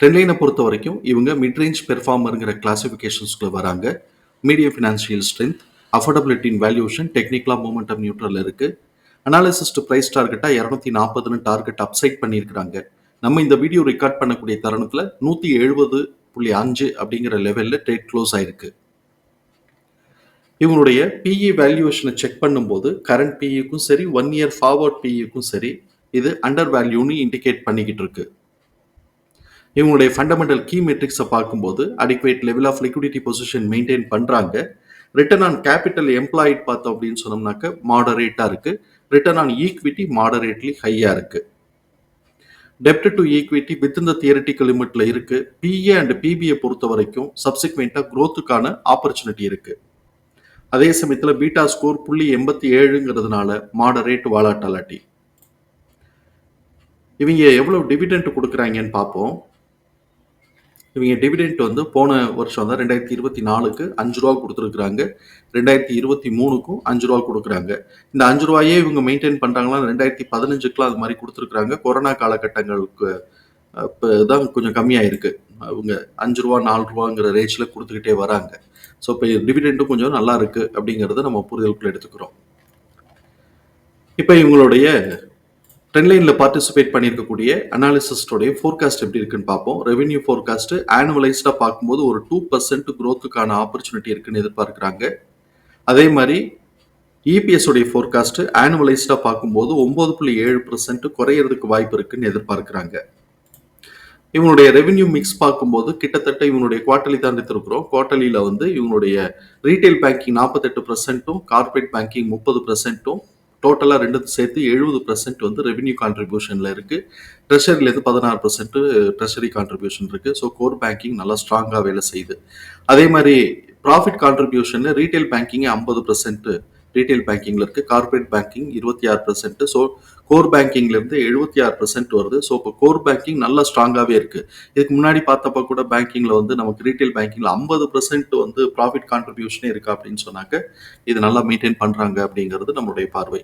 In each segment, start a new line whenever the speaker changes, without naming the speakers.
ட்ரெண்ட்லைனை பொறுத்த வரைக்கும் இவங்க மிட்ரேஞ்ச் பெர்ஃபார்மருங்கிற கிளாசிஃபிகேஷன்ஸ்குள்ள வராங்க. மீடியம் ஃபினான்ஷியல் ஸ்ட்ரென்த் அஃபோர்டபிலிட்டின் வேல்யூஷன் டெக்னிக்கலாக மூமெண்டம் நியூட்ரல் இருக்குது அனாலிசிஸ்ட் ப்ரைஸ் டார்கெட்டாக இரநூத்தி நாற்பதுன்னு டார்கெட் அப்சைட் பண்ணியிருக்கிறாங்க. நம்ம இந்த வீடியோ ரெக்கார்ட் பண்ணக்கூடிய தருணத்தில் நூற்றி எழுபது புள்ளி அஞ்சு அப்படிங்கிற லெவலில் ட்ரேட் க்ளோஸ் ஆயிருக்கு. இவங்களுடைய பிஇ வேல்யூவேஷனை செக் பண்ணும்போது கரண்ட் பிஇக்கும் சரி ஒன் இயர் ஃபார்வர்ட் பிஇக்கும் சரி இது அண்டர் வேல்யூன்னு இண்டிகேட் பண்ணிக்கிட்டு இருக்கு. இவங்களுடைய ஃபண்டமெண்டல் கீ மெட்ரிக்ஸை பார்க்கும்போது adequate level of liquidity position maintain பண்ணுறாங்க ரிட்டர்ன் ஆன் கேபிட்டல் எம்ப்ளாய்ட் பார்த்தோம் அப்படின்னு சொன்னோம்னாக்க மாடரேட்டாக இருக்குது ரிட்டர்ன் ஆன் ஈக்விட்டி மாடரேட்லி ஹையாக இருக்குது டெப்ட் டு ஈக்விட்டி வித் இந்த தியரட்டிக்கல் லிமிட்ல இருக்கு. பிஏ அண்ட் பிபிஏ பொறுத்த வரைக்கும் சப்சிக்வெண்ட்டாக க்ரோத்துக்கான ஆப்பர்ச்சுனிட்டி இருக்கு. அதே சமயத்தில் பீட்டா ஸ்கோர் புள்ளி எண்பத்தி ஏழுங்கிறதுனால மாடரேட் வாலாட்டாலிட்டி. இவங்க எவ்வளவு டிவிடெண்ட் கொடுக்குறாங்கன்னு பார்ப்போம். இவங்க டிவிடெண்ட் வந்து போன வருஷம் தான் ரெண்டாயிரத்தி இருபத்தி நாலுக்கு அஞ்சு ரூபா கொடுத்துருக்குறாங்க. ரெண்டாயிரத்தி இருபத்தி மூணுக்கும் அஞ்சு ரூபா கொடுக்குறாங்க. இந்த அஞ்சு ரூபாயே இவங்க மெயின்டைன் பண்ணுறாங்களா ரெண்டாயிரத்தி பதினஞ்சுக்குலாம் அது மாதிரி கொடுத்துருக்குறாங்க. கொரோனா காலகட்டங்களுக்கு இப்போ தான் கொஞ்சம் கம்மியாக இருக்குது அவங்க அஞ்சு ரூபா நாலு ரூபாங்கிற ரேஞ்சில் கொடுத்துக்கிட்டே வராங்க. ஸோ இப்போ டிவிடெண்டும் கொஞ்சம் நல்லா இருக்குது அப்படிங்கிறத நம்ம புரிதலுக்குள்ள எடுத்துக்கிறோம். இப்போ இவங்களுடைய ட்ரெண்ட்லைனில் பார்ட்டிசிபேட் பண்ணியிருக்கக்கூடிய அனாலிசிஸ்டோடைய ஃபோர்காஸ்ட் எப்படி இருக்குன்னு பார்ப்போம். ரெவென்யூ ஃபோர்காஸ்ட் ஆனுவலைஸ்டாக பார்க்கும்போது ஒரு டூ பர்சன்ட் க்ரோத்துக்கான ஆப்பர்ச்சுனிட்டி இருக்குன்னு எதிர்பார்க்குறாங்க. அதே மாதிரி இபிஎஸ் உடைய ஃபோர்காஸ்ட் ஆனுவலைஸ்டாக பார்க்கும்போது ஒன்பது புள்ளி ஏழு பர்சன்ட் குறையிறதுக்கு வாய்ப்பு இருக்குன்னு எதிர்பார்க்குறாங்க. இவனுடைய ரெவென்யூ மிக்ஸ் பார்க்கும்போது கிட்டத்தட்ட இவனுடைய குவார்டர்லி தான் எடுத்திருக்கிறோம். குவார்டர்லியில் வந்து இவனுடைய ரீட்டைல் பேங்கிங் நாற்பத்தெட்டு பர்சன்ட்டும் கார்பரேட் பேங்கிங் முப்பது பர்சன்ட்டும் டோட்டலாக ரெண்டு சேர்த்து எழுபது பர்சன்ட் வந்து ரெவென்யூ கான்ட்ரிபியூஷனில் இருக்குது ட்ரெஷரிலேருந்து பதினாறு பர்சன்ட்டு ட்ரெஷரி கான்ட்ரிபியூஷன் இருக்குது ஸோ கோர் பேங்கிங் நல்லா ஸ்ட்ராங்காக வேலை செய்யுது. அதே மாதிரி ப்ராஃபிட் கான்ட்ரிபியூஷனில் ரீட்டைல் பேங்கிங்கே ஐம்பது பர்சன்ட்டு ரீட்டைல் பேங்கிங்கில் இருக்குது கார்பரேட் பேங்கிங் இருபத்தி ஆறு பர்சன்ட் ஸோ கோர் பேங்கிங்லேருந்து எழுபத்தி ஆறு பர்சன்ட் வருது. ஸோ இப்போ கோர் பேங்கிங் நல்லா ஸ்ட்ராங்காகவே இருக்குது இதுக்கு முன்னாடி பார்த்தப்ப கூட பேங்கிங்கில் வந்து நமக்கு ரீட்டைல் பேங்கிங்கில் ஐம்பது பர்சன்ட் வந்து ப்ராஃபிட் கான்ட்ரிபியூஷனே இருக்கா அப்படின்னு சொன்னாக்க இது நல்லா மெயின்டைன் பண்ணுறாங்க அப்படிங்கிறது நம்மளுடைய பார்வை.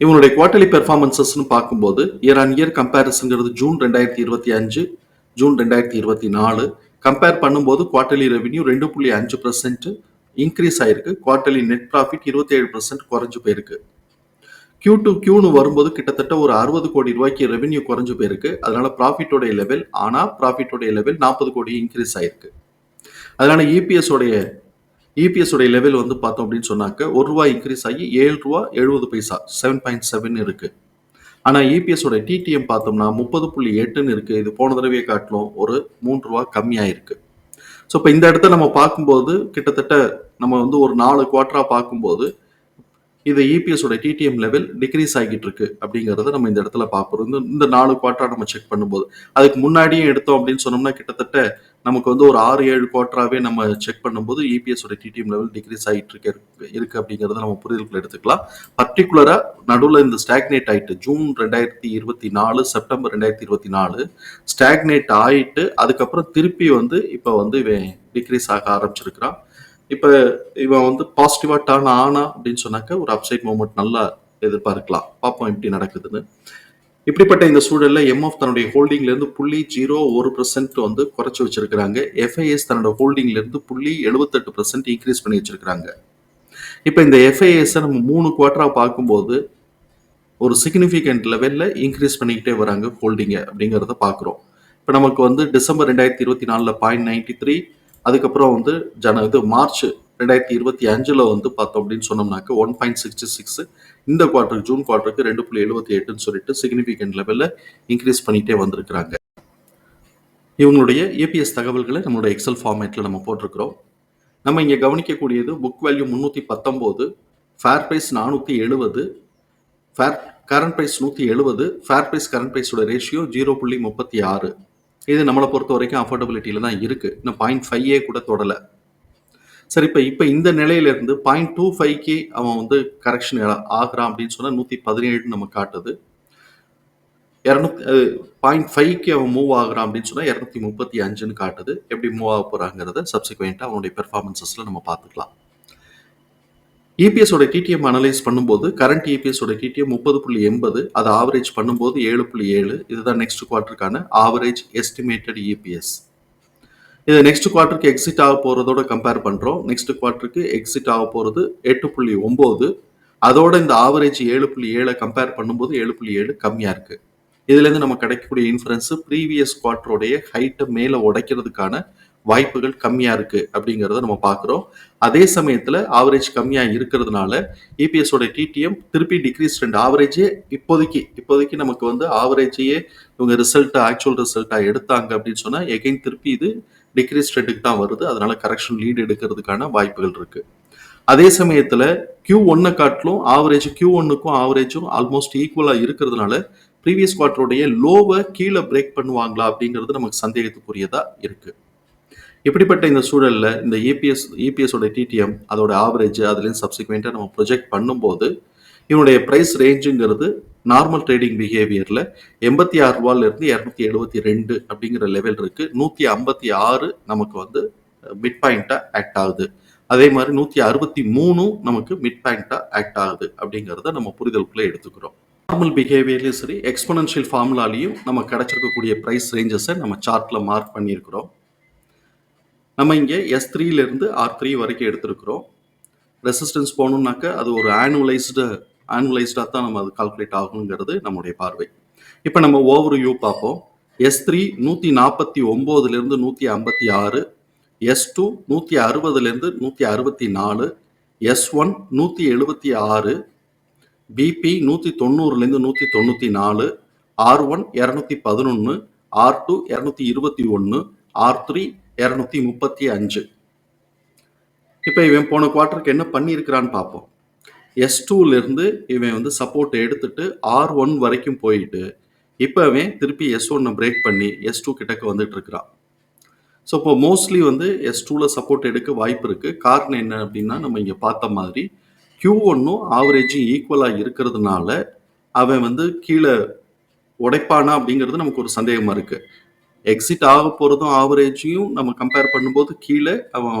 இவங்களுடைய குவார்டர்லி பெர்ஃபார்மன்சஸ்னு பார்க்கும்போது இயர் ஆன் இயர் கம்பேரிசன்கிறது ஜூன் ரெண்டாயிரத்தி இருபத்தி அஞ்சு ஜூன் ரெண்டாயிரத்தி இருபத்தி நாலு. கம்பேர் பண்ணும்போது குவார்டர்லி ரெவென்யூ ரெண்டு புள்ளி அஞ்சு பர்சன்ட் இன்க்ரீஸ் ஆயிருக்கு. குவார்டர்லி நெட் ப்ராஃபிட் இருபத்தி ஏழு பர்சன்ட் குறைஞ்சு போயிருக்கு. கியூ டு கியூனு வரும்போது கிட்டத்தட்ட ஒரு அறுபது கோடி ரூபாய்க்கு ரெவென்யூ குறைஞ்சு போயிருக்கு. அதனால ப்ராஃபிட்டோடைய லெவல் ஆனால் ப்ராஃபிட்டோடைய லெவல் நாற்பது கோடி இன்க்ரீஸ் ஆயிருக்கு. அதனால இபிஎஸ்ஸோடைய இபிஎஸ் உடைய லெவல் வந்து பார்த்தோம் அப்படின்னு சொன்னாக்க ஒரு ரூபா இன்க்ரீஸ் ஆகி ஏழு ரூபா எழுபது பைசா செவன் பாயிண்ட் செவன் இருக்கு. ஆனால் இபிஎஸ் உடைய டிடிஎம் பார்த்தோம்னா முப்பது புள்ளி எட்டுன்னு இருக்கு. இது போன தடவையை காட்டிலும் ஒரு மூன்று ரூபா கம்மியாக இருக்கு ஸோ இப்போ இந்த இடத்த நம்ம பார்க்கும்போது கிட்டத்தட்ட நம்ம வந்து ஒரு நாலு குவார்ட்டராக பார்க்கும்போது இது இபிஎஸ் உடைய டிடிஎம் லெவல் டிக்ரீஸ் ஆகிட்டு இருக்கு அப்படிங்கிறத நம்ம இந்த இடத்துல பார்க்குறோம் இந்த நாலு குவார்டரா நம்ம செக் பண்ணும்போது அதுக்கு முன்னாடியே எடுத்தோம் அப்படின்னு சொன்னோம்னா கிட்டத்தட்ட நமக்கு வந்து ஒரு ஆறு ஏழு குவார்ட்டராகவே நம்ம செக் பண்ணும்போது இபிஎஸ் உடைய டிடிஎம் லெவல் டிக்ரீஸ் ஆகிட்டு இருக்கு இருக்கு அப்படிங்கிறத நம்ம புரிதலுக்குள்ள எடுத்துக்கலாம். பர்டிகுலரா நடுவில் இந்த ஸ்டாக்னேட் ஆயிட்டு ஜூன் ரெண்டாயிரத்தி இருபத்தி நாலு செப்டம்பர் ரெண்டாயிரத்தி இருபத்தி நாலு ஸ்டாக்னேட் ஆயிட்டு அதுக்கப்புறம் திருப்பி வந்து இப்போ வந்து இவன் டிக்ரீஸ் ஆக ஆரம்பிச்சிருக்கிறான். இப்போ இவன் வந்து பாசிட்டிவா டர்ன் ஆனா அப்படின்னு சொன்னாக்க ஒரு அப்சைட் மூமெண்ட் நல்லா எதிர்பார்க்கலாம். பார்ப்போம் எப்படி நடக்குதுன்னு. இப்படிப்பட்ட இந்த சூழல்ல எம்எஃப் தன்னுடைய ஹோல்டிங்ல இருந்து புள்ளி ஜீரோ ஒரு பர்சன்ட் வந்து குறைச்சு வச்சிருக்கிறாங்க. எஃப்ஐஎஸ் தன்னோட ஹோல்டிங்ல இருந்து புள்ளி எழுபத்தெட்டு பர்சன்ட் இன்க்ரீஸ் பண்ணி வச்சிருக்கிறாங்க. இப்போ இந்த எஃப்ஐஎஸ் நம்ம மூணு குவார்டரா பார்க்கும்போது ஒரு சிக்னிஃபிகண்ட் லெவல்ல இன்க்ரீஸ் பண்ணிக்கிட்டே வராங்க ஹோல்டிங்க அப்படிங்கிறத பார்க்குறோம். இப்போ நமக்கு வந்து டிசம்பர் ரெண்டாயிரத்தி இருபத்தி நாலில் பாயிண்ட் நைன்டி த்ரீ அதுக்கப்புறம் வந்து ஜன இது மார்ச் ரெண்டாயிரத்தி இருபத்தி அஞ்சில் வந்து பார்த்தோம் அப்படின்னு சொன்னோம்னாக்க ஒன் பாயிண்ட் சிக்ஸ்டி சிக்ஸ் இந்த குவார்ட்டருக்கு ஜூன் குவார்ட்டருக்கு ரெண்டு புள்ளி எழுபத்தி எட்டுன்னு சொல்லிட்டு சிக்னிஃபிகண்ட் லெவலில் இன்க்ரீஸ் பண்ணிகிட்டே வந்திருக்கிறாங்க. இவங்களுடைய ஏபிஎஸ் தகவல்களை நம்மளோட எக்ஸல் ஃபார்மேட்டில் நம்ம போட்டிருக்கிறோம். நம்ம இங்கே கவனிக்கக்கூடியது புக் வேல்யூ முந்நூற்றி பத்தொம்போது ஃபேர் ப்ரைஸ் நானூற்றி எழுபது ஃபேர் கரண்ட் ப்ரைஸ் நூற்றி எழுபது ஃபேர் ப்ரைஸ் கரண்ட் ப்ரைஸோட ரேஷியோ ஜீரோ புள்ளி முப்பத்தி ஆறு. இது நம்மளை பொறுத்த வரைக்கும் அஃபோர்டபிலிட்டியில் தான் இருக்குது இன்னும் பாயிண்ட் ஃபைவ் கூட தொடலை. சரி இப்போ இப்போ இந்த நிலையிலேருந்து பாயிண்ட் டூ ஃபைவ்க்கு அவன் வந்து கரெக்ஷன் ஆகுறான் அப்படின்னு சொன்னால் நூற்றி பதினேழுன்னு நம்ம காட்டுது. இரநூத்தி பாயிண்ட் ஃபைவ்க்கு அவன் மூவ் ஆகுறான் அப்படின்னு சொன்னால் இரநூத்தி முப்பத்தி அஞ்சுன்னு காட்டுது. எப்படி மூவ் ஆக போகிறாங்கிறத சப்சிக்வெண்ட்டாக அவனுடைய பெர்ஃபார்மன்சஸில் நம்ம பார்த்துக்கலாம். இபிஎஸோட டிடிஎம் அனலைஸ் பண்ணும்போது கரண்ட் இபிஎஸோட டிடிஎம் முப்பது புள்ளி எண்பது அதை ஆவரேஜ் பண்ணும்போது ஏழு புள்ளி ஏழு. இதுதான் நெக்ஸ்ட் குவார்ட்டருக்கான ஆவரேஜ் எஸ்டிமேட்டட் இபிஎஸ் இதை நெக்ஸ்ட் குவார்ட்டருக்கு எக்ஸிட் ஆக போகிறதோட கம்பேர் பண்ணுறோம் நெக்ஸ்ட் குவார்ட்டருக்கு எக்ஸிட் ஆக போகிறது எட்டு புள்ளி ஒம்பது அதோட இந்த ஆவரேஜ் ஏழு புள்ளி ஏழை கம்பேர் பண்ணும்போது ஏழு புள்ளி ஏழு கம்மியாக இருக்குது இதுலேருந்து நம்ம கிடைக்கக்கூடிய இன்ஃபரன்ஸு ப்ரீவியஸ் குவார்ட்டருடைய ஹைட்டை மேலே உடைக்கிறதுக்கான வாய்ப்புகள் கம்மியாக இருக்குது அப்படிங்கிறத நம்ம பார்க்குறோம். அதே சமயத்தில் ஆவரேஜ் கம்மியாக இருக்கிறதுனால இபிஎஸோட டிடிஎம் திருப்பி டிக்ரீஸ் ரெண்டு ஆவரேஜே இப்போதைக்கு இப்போதைக்கு நமக்கு வந்து ஆவரேஜையே இவங்க ரிசல்ட்டை ஆக்சுவல் ரிசல்ட்டாக எடுத்தாங்க அப்படின்னு சொன்னால் எகைன் திருப்பி இது டிக்ரீஸ் ட்ரெண்டுக்கு தான் வருது. அதனால கரெக்ஷன் லீடு எடுக்கிறதுக்கான வாய்ப்புகள் இருக்கு. அதே சமயத்தில் கியூ ஒன்னை காட்டிலும் ஆவரேஜ் கியூ ஒன்னுக்கும் ஆவரேஜும் ஆல்மோஸ்ட் ஈக்குவலாக இருக்கிறதுனால ப்ரீவியஸ் குவார்டருடைய லோவை கீழே பிரேக் பண்ணுவாங்களா அப்படிங்கிறது நமக்கு சந்தேகத்துக்குரியதா இருக்குது இப்படிப்பட்ட இந்த சூழலில் இந்த ஏபிஎஸ் இபிஎஸோட டிடிஎம் அதோட ஆவரேஜ் அதுலேருந்து சப்சிக்வெண்ட்டாக நம்ம ப்ரொஜெக்ட் பண்ணும்போது இவனுடைய ப்ரைஸ் ரேஞ்சுங்கிறது நார்மல் ட்ரேடிங் பிஹேவியரில் எண்பத்தி ஆறு ரூபாயிலிருந்து இரநூத்தி எழுபத்தி ரெண்டு அப்படிங்கிற லெவல் இருக்குது நூற்றி ஐம்பத்தி ஆறு நமக்கு வந்து மிட் பாயிண்ட்டாக ஆக்ட் ஆகுது. அதே மாதிரி நூற்றி அறுபத்தி மூணும் நமக்கு மிட் பாயிண்ட்டாக ஆக்ட் ஆகுது அப்படிங்கிறத நம்ம புரிதலுக்குள்ளே எடுத்துக்கிறோம். நார்மல் பிஹேவியர்லையும் சரி எக்ஸ்பனன்ஷியல் ஃபார்முலாலையும் நம்ம கிடச்சிருக்கக்கூடிய ப்ரைஸ் ரேஞ்சஸை நம்ம சார்ட்டில் மார்க் பண்ணியிருக்கிறோம். நம்ம இங்கே எஸ் த்ரீலேருந்து ஆர் த்ரீ வரைக்கும் எடுத்திருக்கிறோம். ரெசிஸ்டன்ஸ் போகணுன்னாக்க அது ஒரு ஆனுவலைஸ்டு ஆனுவலைஸ்டாக தான் நம்ம அது கால்குலேட் ஆகணுங்கிறது நம்முடைய பார்வை. இப்போ நம்ம ஓவர் வியூ பார்ப்போம் எஸ் த்ரீ நூற்றி நாற்பத்தி ஒம்போதுலேருந்து நூற்றி ஐம்பத்தி ஆறு எஸ் டூ நூற்றி அறுபதுலேருந்து நூற்றி அறுபத்தி நாலு எஸ் ஒன் நூற்றி எழுபத்தி ஆறு பிபி நூற்றி தொண்ணூறுலேருந்து நூற்றி தொண்ணூற்றி நாலு ஆர் ஒன் இரநூத்தி பதினொன்று ஆர் டூ இரநூத்தி இருபத்தி ஒன்று ஆர் த்ரீ இரநூத்தி முப்பத்தி அஞ்சு. இப்போ இவன் போன குவார்ட்டருக்கு என்ன பண்ணியிருக்கிறான்னு பார்ப்போம். எஸ் டூலேருந்து இவன் வந்து சப்போர்ட் எடுத்துட்டு ஆர் ஒன் வரைக்கும் போயிட்டு இப்போ அவன் திருப்பி எஸ் ஒன்னை பிரேக் பண்ணி எஸ் டூ கிட்டக்க வந்துட்டு இருக்கிறான் ஸோ இப்போ மோஸ்ட்லி வந்து எஸ் டூவில் சப்போர்ட் எடுக்க வாய்ப்பு இருக்குது காரணம் என்ன அப்படின்னா நம்ம இங்கே பார்த்த மாதிரி கியூ ஒன்னும் ஆவரேஜும் ஈக்குவலாக இருக்கிறதுனால அவன் வந்து கீழே உடைப்பானா அப்படிங்கிறது நமக்கு ஒரு சந்தேகமாக இருக்குது எக்ஸிட் ஆக போகிறதும் ஆவரேஜையும் நம்ம கம்பேர் பண்ணும்போது கீழே அவன்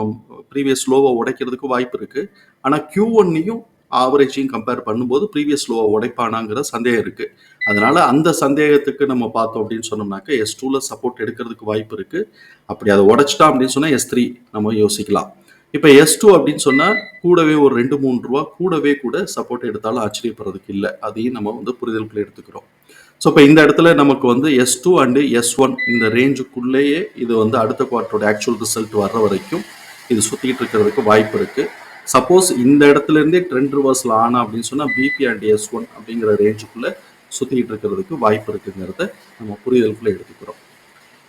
ப்ரீவியஸ் லோவை உடைக்கிறதுக்கு வாய்ப்பு இருக்குது ஆனால் கியூ ஒன்னையும் ஆவரேஜையும் கம்பேர் பண்ணும்போது ப்ரீவியஸ் லோவை உடைப்பானாங்கிற சந்தேகம் இருக்குது அதனால் அந்த சந்தேகத்துக்கு நம்ம பார்த்தோம் அப்படின்னு சொன்னோம்னாக்க எஸ் டூவில் சப்போர்ட் எடுக்கிறதுக்கு வாய்ப்பு இருக்குது அப்படி அதை உடைச்சிட்டா அப்படின்னு சொன்னால் எஸ் த்ரீ நம்ம யோசிக்கலாம். இப்போ எஸ் டூ அப்படின்னு சொன்னால் கூடவே ஒரு ரெண்டு மூணு ரூபா கூடவே கூட சப்போர்ட் எடுத்தாலும் ஆச்சரியப்படுறதுக்கு இல்லை. அதையும் நம்ம வந்து புரிதலுக்குள்ள எடுத்துக்கிறோம். ஸோ இப்போ இந்த இடத்துல நமக்கு வந்து S two and S one இந்த ரேஞ்சுக்குள்ளேயே இது வந்து அடுத்த குவார்ட்டரோட ஆக்சுவல் ரிசல்ட் வர்ற வரைக்கும் இது சுற்றிக்கிட்டு இருக்கிறதுக்கு வாய்ப்பு இருக்குது சப்போஸ் இந்த இடத்துலேருந்தே ட்ரெண்ட் ரிவர்ஸில் ஆனா அப்படின்னு சொன்னால் பிபி அண்ட் எஸ் ஒன் அப்படிங்கிற ரேஞ்சுக்குள்ளே சுற்றிக்கிட்டு இருக்கிறதுக்கு வாய்ப்பு இருக்குங்கிறத நம்ம புரிதலுக்குள்ளே எடுத்துக்கிறோம்.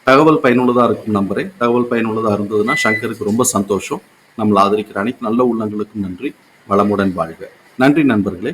தகவல் பயனுள்ளதாக இருக்கும் நம்பரே தகவல் பயனுள்ளதாக இருந்ததுன்னா சங்கருக்கு ரொம்ப சந்தோஷம். நம்மளை ஆதரிக்கிற அனைத்து நல்ல உள்ளங்களுக்கும் நன்றி. வளமுடன் வாழ்க. நன்றி நண்பர்களே.